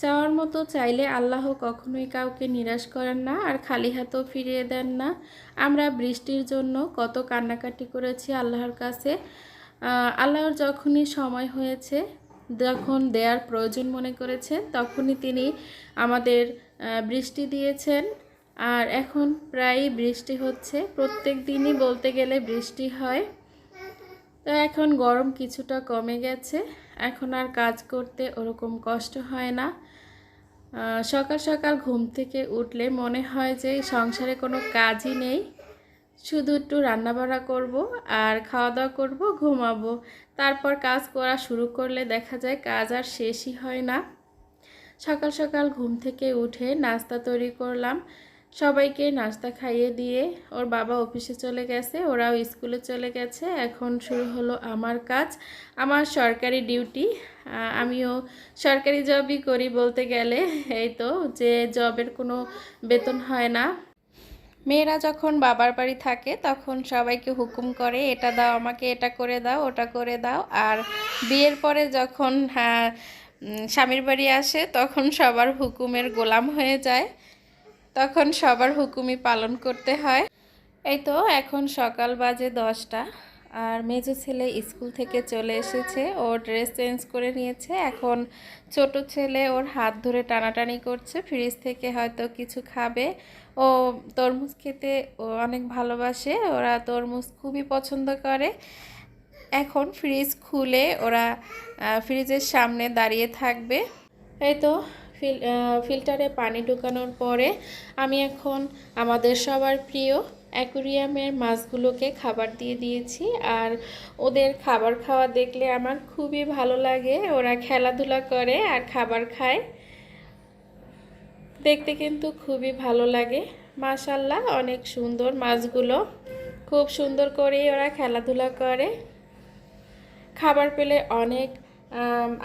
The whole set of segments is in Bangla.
চাওয়ার মতো চাইলে আল্লাহ কখনোই কাউকে নিরাশ করেন না আর খালি হাতও ফিরিয়ে দেন না। আমরা বৃষ্টির জন্য কত কান্নাকাটি করেছি আল্লাহর কাছে। আল্লাহর যখনই সময় হয়েছে, যখন দেয়ার প্রয়োজন মনে করেছেন তখনই তিনি আমাদের বৃষ্টি দিয়েছেন। আর এখন প্রায়ই বৃষ্টি হচ্ছে। প্রত্যেক দিনই বলতে গেলে বৃষ্টি হয়। তো এখন গরম কিছুটা কমে গেছে। এখন আর কাজ করতে ওরকম কষ্ট হয় না। সকাল সকাল ঘুম থেকে উঠলে মনে হয় যে সংসারে কোনো কাজই নেই। শুধু একটু রান্নাবাড়া করব আর খাওয়া দাওয়া করব, ঘুমাবো। তারপর কাজ করা শুরু করলে দেখা যায় কাজ আর শেষই হয় না। সকাল সকাল ঘুম থেকে উঠে নাস্তা তৈরি করলাম। সবাইকে নাস্তা খাইয়ে দিয়ে ওর বাবা অফিসে চলে গেছে, ওরাও স্কুলে চলে গেছে। এখন শুরু হলো আমার কাজ। আমার সরকারি ডিউটি আমিও সরকারি জবই করি বলতে গেলে এই তো যে জবের কোনো বেতন হয় না। মেয়েরা যখন বাবার বাড়ি থাকে তখন সবাইকে হুকুম করে এটা দাও আমাকে এটা করে দাও ওটা করে দাও। আর বিয়ের পরে যখন হ্যাঁ, স্বামীর বাড়ি আসে তখন সবার হুকুমের গোলাম হয়ে যায়। তখন সবার হুকুমই পালন করতে হয়। এই তো এখন সকাল বাজে দশটা। আর মেজো ছেলে স্কুল থেকে চলে এসেছে। ও ড্রেস চেঞ্জ করে নিয়েছে। এখন ছোট ছেলে ওর হাত ধরে টানাটানি করছে। ফ্রিজ থেকে হয়তো কিছু খাবে। ও তরমুজ খেতে ও অনেক ভালোবাসে। ওরা তরমুজ খুবই পছন্দ করে। এখন ফ্রিজ খুলে ওরা ফ্রিজের সামনে দাঁড়িয়ে থাকবে। এই তো ফিল ফিল্টারে পানি ঢুকানোর পরে আমি এখন আমাদের সবার প্রিয় অ্যাকুরিয়ামের মাছগুলোকে খাবার দিয়ে দিয়েছি আর ওদের খাবার খাওয়া দেখলে আমার খুবই ভালো লাগে। ওরা খেলাধুলা করে আর খাবার খায়। দেখতে কিন্তু খুবই ভালো লাগে। মাশাল্লাহ অনেক সুন্দর মাছগুলো। খুব সুন্দর করেই ওরা খেলাধুলা করে। খাবার পেলে অনেক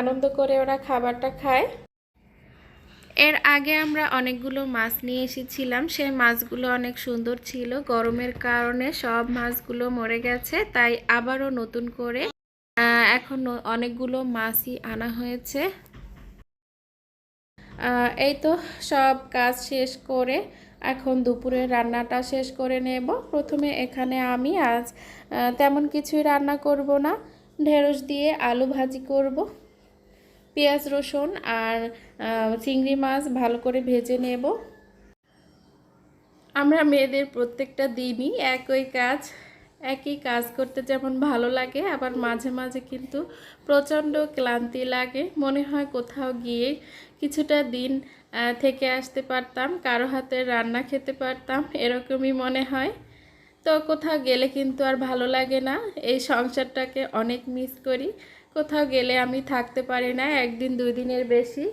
আনন্দ করে ওরা খাবারটা খায়। এর আগে আমরা অনেকগুলো মাছ নিয়ে এসেছিলাম। সেই মাছগুলো অনেক সুন্দর ছিল। গরমের কারণে সব মাছগুলো মরে গেছে। তাই আবারও নতুন করে এখন অনেকগুলো মাছই আনা হয়েছে। এই তো সব কাজ শেষ করে এখন দুপুরের রান্নাটা শেষ করে নেব। প্রথমে এখানে আমি আজ তেমন কিছুই রান্না করব না। ঢেঁড়স দিয়ে আলু ভাজি করব। পেঁয়াজ রসুন আর চিংড়ি মাছ ভালো করে ভেজে নেব। আমরা মেয়েদের প্রত্যেকটা দিনই একই কাজ একই কাজ করতে যেমন ভালো লাগে, আবার মাঝে মাঝে কিন্তু প্রচণ্ড ক্লান্তি লাগে। মনে হয় কোথাও গিয়ে কিছুটা দিন থেকে আসতে পারতাম, কারও হাতের রান্না খেতে পারতাম, এরকমই মনে হয়। তো কোথাও গেলে কিন্তু আর ভালো লাগে না, এই সংসারটাকে অনেক মিস করি। কোথাও গেলে আমি থাকতে পারি না, একদিন দুই দিনের বেশি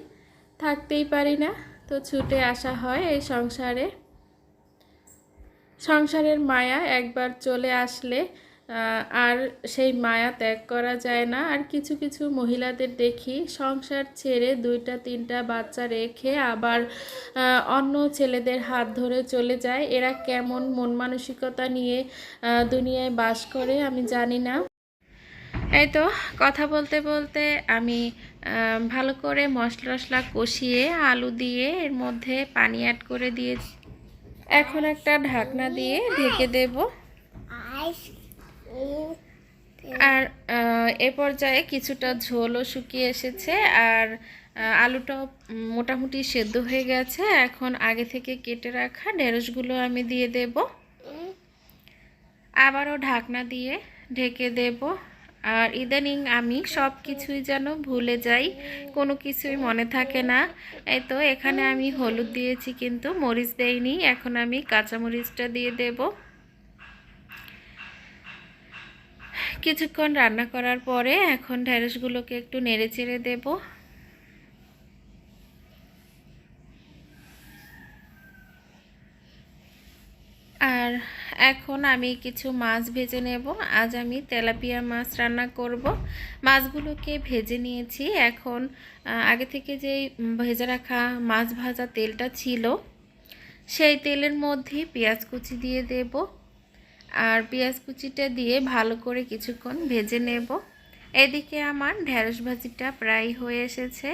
থাকতেই পারি না। তো ছুটে আসা হয় এই সংসারে। সংসারের মায়া একবার চলে আসলে আর সেই মায়া ত্যাগ করা যায় না। আর কিছু কিছু মহিলাদের দেখি সংসার ছেড়ে দুইটা, তিনটা বাচ্চা রেখে আবার অন্য ছেলেদের হাত ধরে চলে যায়। এরা কেমন মন মানসিকতা নিয়ে দুনিয়ায় বাস করে আমি জানি না। এই তো, কথা বলতে বলতে আমি ভালো করে মশলা টশলা কষিয়ে আলু দিয়ে এর মধ্যে পানি অ্যাড করে দিয়ে এখন একটা ঢাকনা দিয়ে ঢেকে দেব। আর এ পর্যায়ে কিছুটা ঝোলও শুকিয়ে এসেছে। আর আলুটাও মোটামুটি সেদ্ধ হয়ে গেছে। এখন আগে থেকে কেটে রাখা ঢেঁড়সগুলো আমি দিয়ে দেব। আবারও ঢাকনা দিয়ে ঢেকে দেব। আর ইদানিং আমি সব কিছুই যেন ভুলে যাই, কোনো কিছুই মনে থাকে না। এই তো, এখানে আমি হলুদ দিয়েছি কিন্তু মরিচ দেইনি, এখন আমি কাঁচা মরিচটা দিয়ে দেব। কিছুক্ষণ রান্না করার পরে এখন ঢ্যাঁড়সগুলোকে একটু নেড়ে চেড়ে দেবো আর এখন আমি কিছু মাছ ভেজে নেব। আজ আমি তেলাপিয়া মাছ রান্না করব। মাছগুলোকে ভেজে নিয়েছি। এখন আগে থেকে যেই ভেজে রাখা মাছ ভাজা তেলটা ছিল, সেই তেলের মধ্যে পেঁয়াজ কুচি দিয়ে দেব। আর পেঁয়াজ কুচিটা দিয়ে ভালো করে কিছুক্ষণ ভেজে নেব। এদিকে আমার ঢেঁড়স ভাজিটা প্রায় হয়ে এসেছে।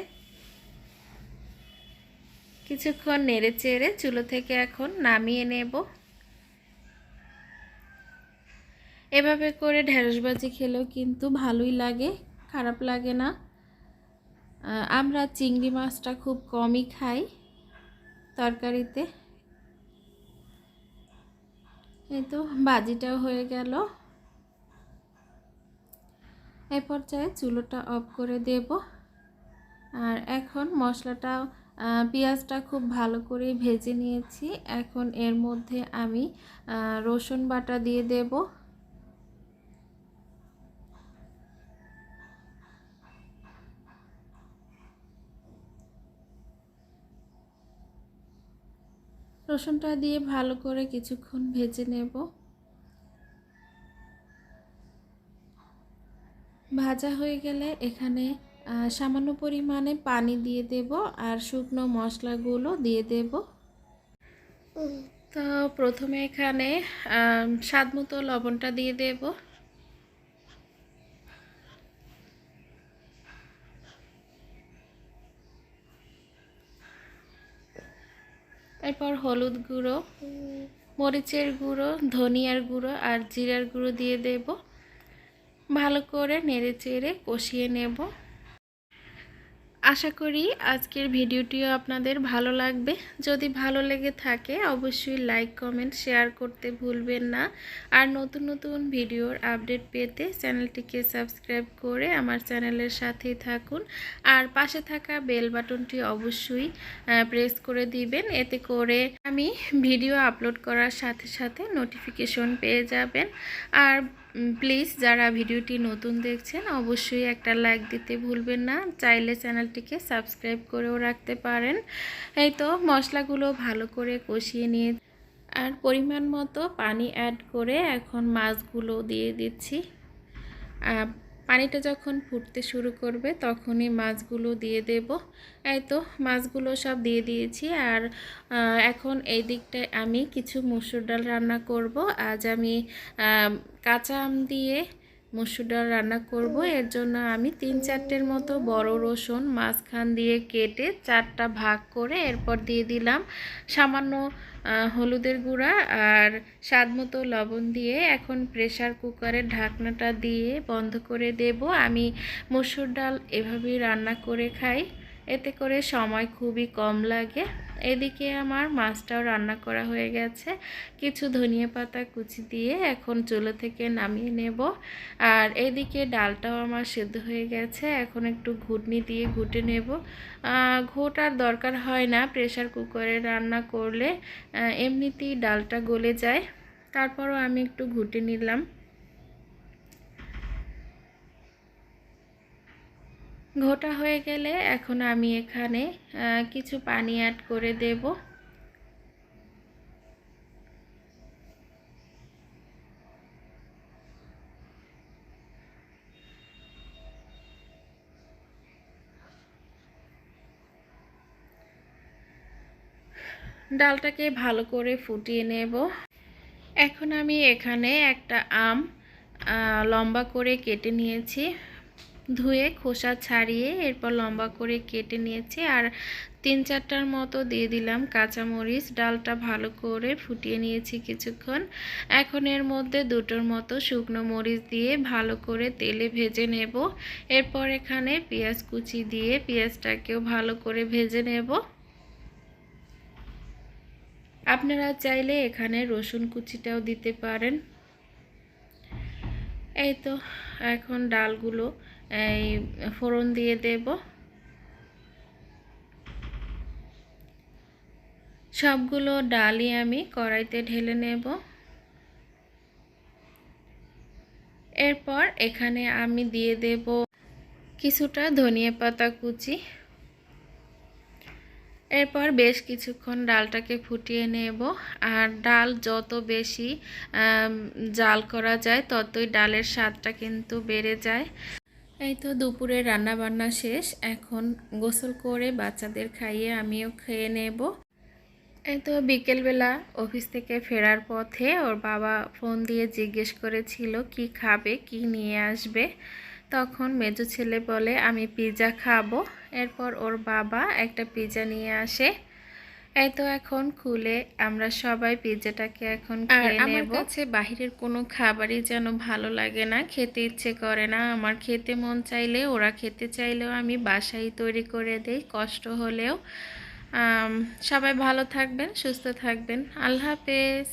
কিছুক্ষণ নেড়ে চেড়ে চুলো থেকে এখন নামিয়ে নেব। এভাবে করে ঢেঁড়সবাজি খেলেও কিন্তু ভালোই লাগে, খারাপ লাগে না। আমরা চিংড়ি মাছটা খুব কমই খাই তরকারিতে। এই তো বাজিটাও হয়ে গেল। এ পর্যায়ে চুলোটা অফ করে দেব। আর এখন মশলাটা পেঁয়াজটা খুব ভালো করে ভেজে নিয়েছি। এখন এর মধ্যে আমি রসুন বাটা দিয়ে দেব। রসুনটা দিয়ে ভালো করে কিছুক্ষণ ভেজে নেব। ভাজা হয়ে গেলে এখানে সামান্য পরিমাণে পানি দিয়ে দেব আর শুকনো মশলাগুলো দিয়ে দেব। তো প্রথমে এখানে স্বাদ মতো লবণটা দিয়ে দেব। এরপর হলুদ গুঁড়ো, মরিচের গুঁড়ো, ধনিয়ার গুঁড়ো আর জিরার গুঁড়ো দিয়ে দেব। ভালো করে নেড়ে চেড়ে কষিয়ে নেব। আশা করি আজকের ভিডিওটিও আপনাদের ভালো লাগবে। যদি ভালো লেগে থাকে, অবশ্যই লাইক কমেন্ট শেয়ার করতে ভুলবেন না। আর নতুন নতুন ভিডিওর আপডেট পেতে চ্যানেলটিকে সাবস্ক্রাইব করে আমার চ্যানেলের সাথেই থাকুন। আর পাশে থাকা বেল বাটনটি অবশ্যই প্রেস করে দিবেন। এতে করে আমি ভিডিও আপলোড করার সাথে সাথে নোটিফিকেশন পেয়ে যাবেন। আর প্লিজ যারা ভিডিওটি নতুন দেখছেন, অবশ্যই একটা লাইক দিতে ভুলবেন না। চাইলে চ্যানেলটিকে সাবস্ক্রাইব করেও রাখতে পারেন। এই তো মশলাগুলো ভালো করে কষিয়ে নিয়ে আর পরিমাণ মতো পানি অ্যাড করে এখন মাছগুলো দিয়ে দিচ্ছি। পানিটা যখন ফুটতে শুরু করবে তখনই মাছগুলো দিয়ে দেব। এই তো মাছগুলো সব দিয়ে দিয়েছি আর এখন এই দিকটায় আমি কিছু মুসুর ডাল রান্না করব। আজ আমি কাঁচা আম দিয়ে মুসুর ডাল রান্না করব। এর জন্য আমি তিন চারটের মতো বড় রসুন মাঝখান দিয়ে কেটে চারটা ভাগ করে এরপর দিয়ে দিলাম সামান্য হলুদের গুঁড়া আর স্বাদ মতো লবণ দিয়ে এখন প্রেশার কুকারের ঢাকনাটা দিয়ে বন্ধ করে দেব। আমি মসুর ডাল এভাবেই রান্না করে খাই। এতে করে সময় খুবই কম লাগে। এদিকে আমার মাছটাও রান্না করা হয়ে গেছে। কিছু ধনিয়া পাতা কুচি দিয়ে এখন চুলো থেকে নামিয়ে নেব। আর এদিকে ডালটাও আমার সেদ্ধ হয়ে গেছে। এখন একটু ঘুটনি দিয়ে ঘুটে নেব। ঘোট আর দরকার হয় না প্রেসার কুকারে রান্না করলে। এমনিতেই ডালটা গলে যায়। তারপরও আমি একটু ঘুটে নিলাম। ঘোটা হয়ে গেলে এখন আমি এখানে কিছু পানি অ্যাড করে দেব। ডালটাকে ভালো করে ফুটিয়ে নেব। এখন আমি এখানে একটা আম লম্বা করে কেটে নিয়েছি। ধুয়ে খোসা ছাড়িয়ে এরপর লম্বা করে কেটে নিয়েছি আর তিন চারটার মতো দিয়ে দিলাম কাঁচামরিচ। ডালটা ভালো করে ফুটিয়ে নিয়েছি কিছুক্ষণ। এখন এর মধ্যে দুটোর মতো শুকনো মরিচ দিয়ে ভালো করে তেলে ভেজে নেব। এরপর এখানে পেঁয়াজ কুচি দিয়ে পেঁয়াজটাকেও ভালো করে ভেজে নেব। আপনারা চাইলে এখানে রসুন কুচিটাও দিতে পারেন। এই তো, এখন ডালগুলো এই ফোড়ন দিয়ে দেব। সবগুলো ডালই আমি কড়াইতে ঢেলে নেব। এরপর এখানে আমি দিয়ে দেব কিছুটা ধনিয়া পাতা কুচি। এরপর বেশ কিছুক্ষণ ডালটাকে ফুটিয়ে নেব। আর ডাল যত বেশি জাল করা যায়, ততই ডালের স্বাদটা কিন্তু বেড়ে যায়। এই তো দুপুরে রান্না বান্না শেষ। এখন গোসল করে বাচ্চাদের খাইয়ে আমিও খেয়ে নেব। এই তো বিকেলবেলা অফিস থেকে ফেরার পথে ওর বাবা ফোন দিয়ে জিজ্ঞেস করেছিল, কি খাবে, কি নিয়ে আসবে? তখন মেজো ছেলে বলে, আমি পিৎজা খাব। এরপর ওর বাবা একটা পিৎজা নিয়ে আসে। এই তো এখন খুলে আমরা সবাই পিজ্জাটাকে এখন আর আমার কাছে বাহিরের কোনো খাবারই যেন ভালো লাগে না খেতে ইচ্ছে করে না। আমার খেতে মন চাইলে ওরা খেতে চাইলেও আমি বাসায় তৈরি করে দেই কষ্ট হলেও। সবাই ভালো থাকবেন সুস্থ থাকবেন। আল্লাহ হাফেজ।